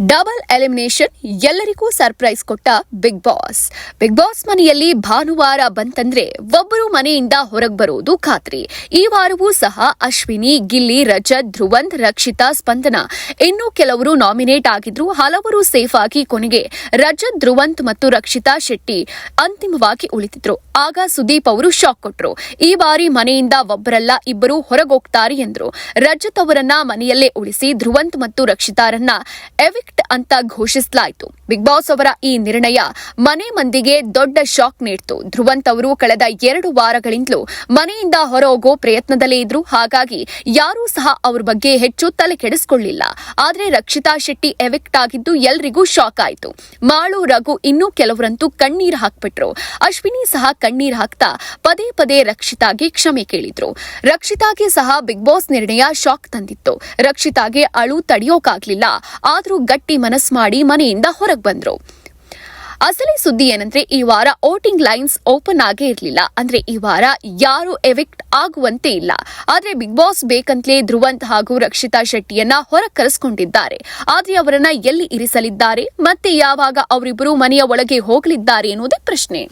Double elimination ಎಲ್ಲರಿಗೂ surprise ಕೊಟ್ಟ big boss. Big boss ಮನೆಯಲ್ಲಿ ಭಾನುವಾರ ಬಂತಂದ್ರೆ ಒಬ್ಬರು ಮನೆಯಿಂದ ಹೊರಗೆ ಬರೋದು ಖಾತ್ರಿ. ಈ ವಾರವೂ ಸಹ ಅಶ್ವಿನಿ, ಗಿಲ್ಲಿ, ರಜತ್ ಧ್ರುವಂತ್ ರಕ್ಷಿತಾ, ಸ್ಪಂದನ ಇನ್ನೂ ಕೆಲವರು ನಾಮಿನೇಟ್ ಆಗಿದ್ರು. ಹಲವರು ಸೇಫ್ ಆಗಿ ಕೊನೆಗೆ ರಜತ್ ಧ್ರುವಂತ್ ಮತ್ತು ರಕ್ಷಿತಾ ಶೆಟ್ಟಿ ಅಂತಿಮವಾಗಿ ಉಳಿತಿದ್ರು. ಆಗ ಸುದೀಪ್ ಅವರು ಶಾಕ್ ಕೊಟ್ರು. ಈ ಬಾರಿ ಮನೆಯಿಂದ ಒಬ್ಬರಲ್ಲ, ಇಬ್ಬರು ಹೊರಗೋಗ್ತಾರೆ ಎಂದರು. ರಜತ್ ಅವರನ್ನ ಮನೆಯಲ್ಲೇ ಉಳಿಸಿ ಧ್ರುವಂತ್ ಮತ್ತು ರಕ್ಷಿತಾರನ್ನ ಅಂತ ಘೋಷಿಸಲಾಯಿತು. ಬಿಗ್ ಬಾಸ್ ಅವರ ಈ ನಿರ್ಣಯ ಮನೆ ಮಂದಿಗೆ ದೊಡ್ಡ ಶಾಕ್ ನೀಡಿತು. ಧ್ರುವಂತ್ ಅವರು ಕಳೆದ ಎರಡು ವಾರಗಳಿಂದಲೂ ಮನೆಯಿಂದ ಹೊರಹೋಗೋ ಪ್ರಯತ್ನದಲ್ಲೇ ಇದ್ರು. ಹಾಗಾಗಿ ಯಾರೂ ಸಹ ಅವ್ರ ಬಗ್ಗೆ ಹೆಚ್ಚು ತಲೆ ಕೆಡಿಸಿಕೊಳ್ಳಿಲ್ಲ. ಆದ್ರೆ ರಕ್ಷಿತಾ ಶೆಟ್ಟಿ ಎವಿಕ್ಟ್ ಆಗಿದ್ದು ಎಲ್ರಿಗೂ ಶಾಕ್ ಆಯಿತು. ಮಾಳು, ರಘು ಇನ್ನೂ ಕೆಲವರಂತೂ ಕಣ್ಣೀರು ಹಾಕ್ಬಿಟ್ರು. ಅಶ್ವಿನಿ ಸಹ ಕಣ್ಣೀರು ಹಾಕ್ತಾ ಪದೇ ಪದೇ ರಕ್ಷಿತಾಗೆ ಕ್ಷಮೆ ಕೇಳಿದ್ರು. ರಕ್ಷಿತಾಗೆ ಸಹ ಬಿಗ್ ಬಾಸ್ ನಿರ್ಣಯ ಶಾಕ್ ತಂದಿತ್ತು. ರಕ್ಷಿತಾಗೆ ಅಳು ತಡೆಯೋಕಾಗ್ಲಿಲ್ಲ. ಆದ್ರೂ ಗಟ್ಟಿ ಮನಸ್ ಮಾಡಿ ಮನೆಯಿಂದ ಹೊರಗೆ ಬಂದ್ರು. ಅಸಲಿ ಸುದ್ದಿ ಏನಂದ್ರೆ, ಈ ವಾರ ವೋಟಿಂಗ್ ಲೈನ್ಸ್ ಓಪನ್ ಆಗೇ ಇರಲಿಲ್ಲ. ಅಂದ್ರೆ, ಈ ವಾರ ಯಾರು ಎವಿಕ್ಟ್ ಆಗುವಂತೆ ಇಲ್ಲ. ಆದ್ರೆ, ಬಿಗ್ ಬಾಸ್ ಬೇಕಂತಲೇ ಧ್ರುವಂತ್ ಹಾಗೂ ರಕ್ಷಿತಾ ಶೆಟ್ಟಿಯನ್ನ ಹೊರ ಕರೆಸ್ಕೊಂಡಿದ್ದಾರೆ. ಆದ್ರೆ, ಅವರನ್ನ ಎಲ್ಲಿ ಇರಿಸಲಿದ್ದಾರೆ ಮತ್ತೆ ಯಾವಾಗ ಅವರಿಬ್ಬರು ಮನೆಯ ಒಳಗೆ ಹೋಗಲಿದ್ದಾರೆ ಎನ್ನುವುದೇ ಪ್ರಶ್ನೆ.